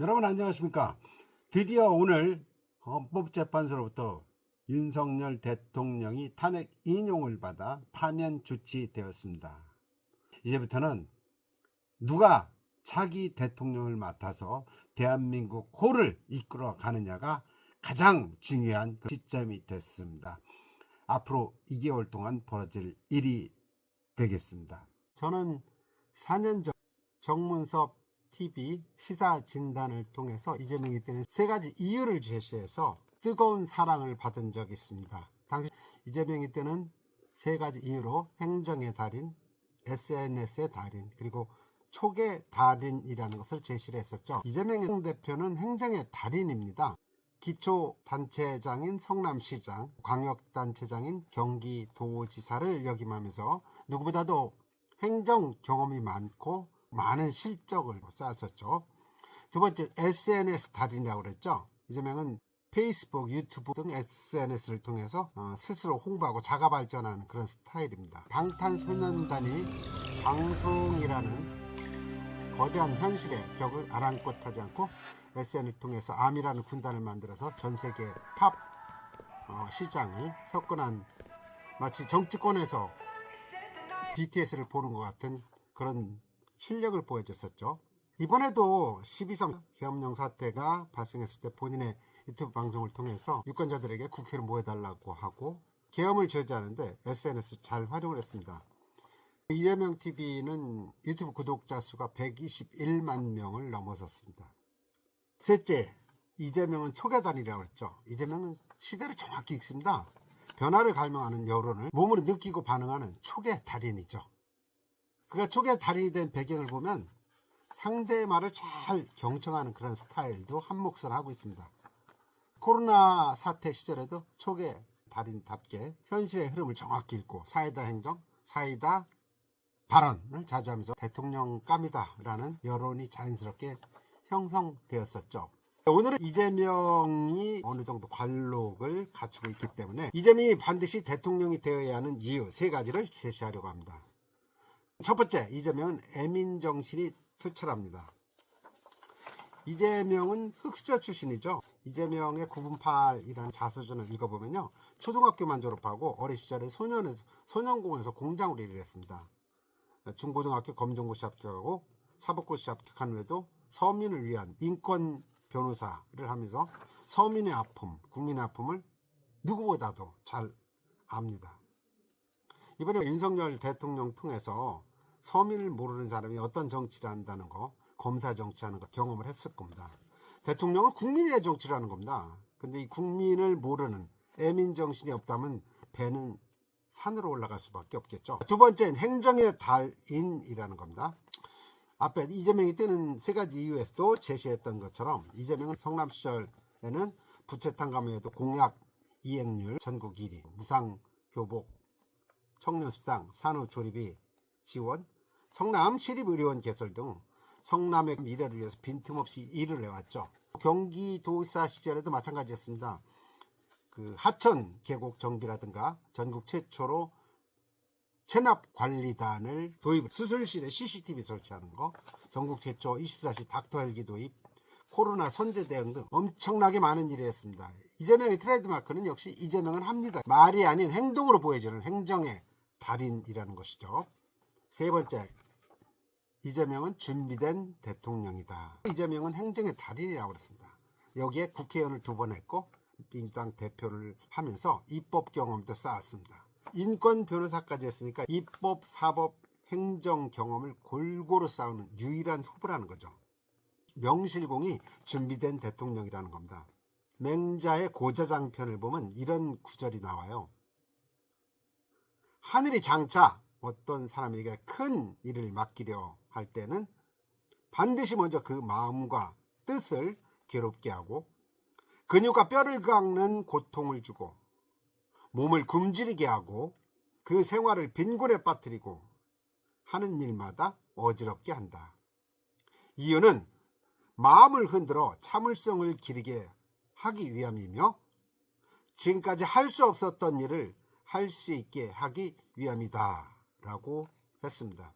여러분 안녕하십니까? 드디어 오늘 헌법재판소로부터 윤석열 대통령이 탄핵 인용을 받아 파면 조치되었습니다. 이제부터는 누가 차기 대통령을 맡아서 대한민국 호를 이끌어 가느냐가 가장 중요한 그 시점이 됐습니다. 앞으로 2개월 동안 벌어질 일이 되겠습니다. 저는 4년 전 정문섭 TV 시사 진단을 통해서 이재명이 때는 세 가지 이유를 제시해서 뜨거운 사랑을 받은 적이 있습니다. 당시 이재명이 때는 세 가지 이유로 행정의 달인, SNS의 달인, 그리고 촉의 달인이라는 것을 제시를 했었죠. 이재명 대표는 행정의 달인입니다. 기초단체장인 성남시장, 광역단체장인 경기도지사를 역임하면서 누구보다도 행정 경험이 많고 많은 실적을 쌓았었죠. 두 번째 SNS 달인이라고 그랬죠. 이재명은 페이스북, 유튜브 등 SNS를 통해서 어, 스스로 홍보하고 자가 발전하는 그런 스타일입니다. 방탄소년단이 방송이라는 거대한 현실의 벽을 아랑곳 하지 않고 SNS를 통해서 암이라는 군단을 만들어서 전 세계 팝 어, 시장을 석권한 마치 정치권에서 BTS를 보는 것 같은 그런 실력을 보여줬었죠. 이번에도 12선 계엄령 사태가 발생했을 때 본인의 유튜브 방송을 통해서 유권자들에게 국회를 모여달라고 하고 계엄을 저지하는데 SNS 잘 활용을 했습니다. 이재명 TV는 유튜브 구독자 수가 121만 명을 넘어섰습니다. 셋째, 이재명은 초계단이라고 했죠. 이재명은 시대를 정확히 읽습니다. 변화를 갈망하는 여론을 몸으로 느끼고 반응하는 초계 달인이죠. 그가 초계 달인이 된 배경을 보면 상대의 말을 잘 경청하는 그런 스타일도 한 몫을 하고 있습니다. 코로나 사태 시절에도 초계 달인답게 현실의 흐름을 정확히 읽고 사이다 행정, 사이다 발언을 자주 하면서 대통령 감이다라는 여론이 자연스럽게 형성되었었죠. 오늘은 이재명이 어느 정도 관록을 갖추고 있기 때문에 이재명이 반드시 대통령이 되어야 하는 이유 세 가지를 제시하려고 합니다. 첫 번째, 이재명은 애민 정신이 투철합니다. 이재명은 흑수저 출신이죠. 이재명의 9분팔이라는 자서전을 읽어보면요. 초등학교만 졸업하고 어린 시절에 소년에서, 소년공원에서 공장으로 일을 했습니다. 중고등학교 검정고시 합격하고 사법고시 합격한 후에도 서민을 위한 인권 변호사를 하면서 서민의 아픔, 국민의 아픔을 누구보다도 잘 압니다. 이번에 윤석열 대통령 통해서 서민을 모르는 사람이 어떤 정치를 한다는 거, 검사 정치하는 거 경험을 했을 겁니다. 대통령은 국민의 정치를 하는 겁니다. 근데 이 국민을 모르는 애민 정신이 없다면 배는 산으로 올라갈 수밖에 없겠죠. 두 번째는 행정의 달인이라는 겁니다. 앞에 이재명이 때는 세 가지 이유에서도 제시했던 것처럼 이재명은 성남 시절에는 부채 탕 감에도 공약 이행률 전국 1위, 무상 교복, 청년 수당, 산후 조리비 지원, 성남 시립의료원 개설 등 성남의 미래를 위해서 빈틈없이 일을 해왔죠. 경기도사 시절에도 마찬가지였습니다. 그 하천 계곡 정비라든가 전국 최초로 체납 관리단을 도입, 수술실에 CCTV 설치하는 거, 전국 최초 24시 닥터 헬기 도입, 코로나 선제 대응 등 엄청나게 많은 일을 했습니다. 이재명의 트레이드마크는 역시 이재명은 합니다. 말이 아닌 행동으로 보여주는 행정의 달인이라는 것이죠. 세 번째, 이재명은 준비된 대통령이다. 이재명은 행정의 달인이라고 그랬습니다. 여기에 국회의원을 두 번 했고 민주당 대표를 하면서 입법 경험도 쌓았습니다. 인권 변호사까지 했으니까 입법, 사법, 행정 경험을 골고루 쌓는 유일한 후보라는 거죠. 명실공히 준비된 대통령이라는 겁니다. 맹자의 고자장편을 보면 이런 구절이 나와요. 하늘이 장차 어떤 사람에게 큰 일을 맡기려 할 때는 반드시 먼저 그 마음과 뜻을 괴롭게 하고 근육과 뼈를 깎는 고통을 주고 몸을 굶주리게 하고 그 생활을 빈곤에 빠뜨리고 하는 일마다 어지럽게 한다. 이유는 마음을 흔들어 참을성을 기르게 하기 위함이며 지금까지 할 수 없었던 일을 할 수 있게 하기 위함이다. 라고 했습니다.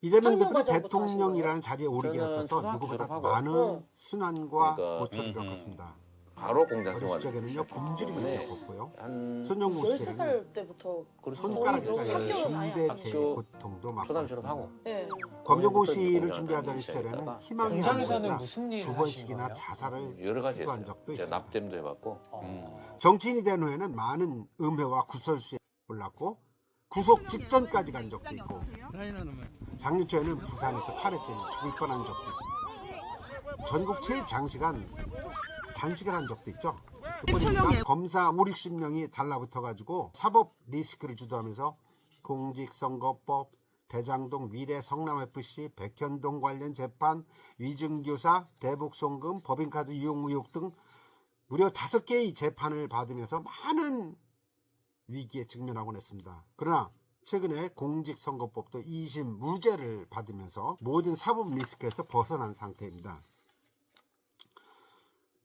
이재명 대표는 대통령이라는 자리에 오르게 저는 앞서서 누구보다. 많은 어. 순환과 그러니까, 고초를 음, 음. 겪었습니다. 바로 공장 생활. 시절에는요 굶주림을 네. 겪었고요. 한 손영공 시절에는 13살 때부터 그렇죠. 손가락 거의 사이에 학교는 아예 중대 안재 가고. 고통도 초등 맡았습니다. 졸업하고 네. 검정고 공장부터 시를 공장을 준비하던 시절에는 희망이 공장에서는 없어서 무슨 일을 두 번씩이나 거예요? 자살을 여러 가지 시도한 했어요. 적도 있습니다. 납땜도 해봤고. 어. 음. 정치인이 된 후에는 많은 음해와 구설수에 올랐고 구속 직전까지 간 적도 있고 작년 초에는 부산에서 팔에 찔려 죽을 뻔한 적도 있습니다. 전국 최장시간 단식을 한 적도 있죠. 그러니까 검사 5, 60명이 달라붙어 가지고 사법 리스크를 주도하면서 공직선거법, 대장동 미래 성남FC, 백현동 관련 재판, 위증교사, 대북송금, 법인카드 이용 의혹 등 무려 다섯 개의 재판을 받으면서 많은 위기에 직면하곤 했습니다. 그러나 최근에 공직선거법도 2심 무죄를 받으면서 모든 사법 리스크에서 벗어난 상태입니다.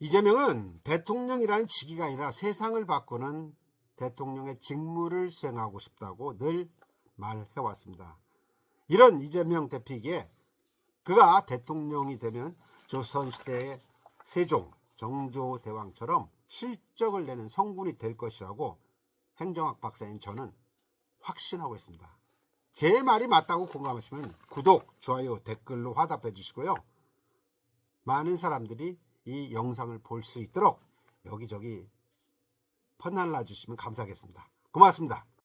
이재명은 대통령이라는 직위가 아니라 세상을 바꾸는 대통령의 직무를 수행하고 싶다고 늘 말해왔습니다. 이런 이재명 대표에게 그가 대통령이 되면 조선시대의 세종, 정조대왕처럼 실적을 내는 성군이 될 것이라고 행정학 박사인 저는 확신하고 있습니다. 제 말이 맞다고 공감하시면 구독, 좋아요, 댓글로 화답해 주시고요. 많은 사람들이 이 영상을 볼 수 있도록 여기저기 퍼날라 주시면 감사하겠습니다. 고맙습니다.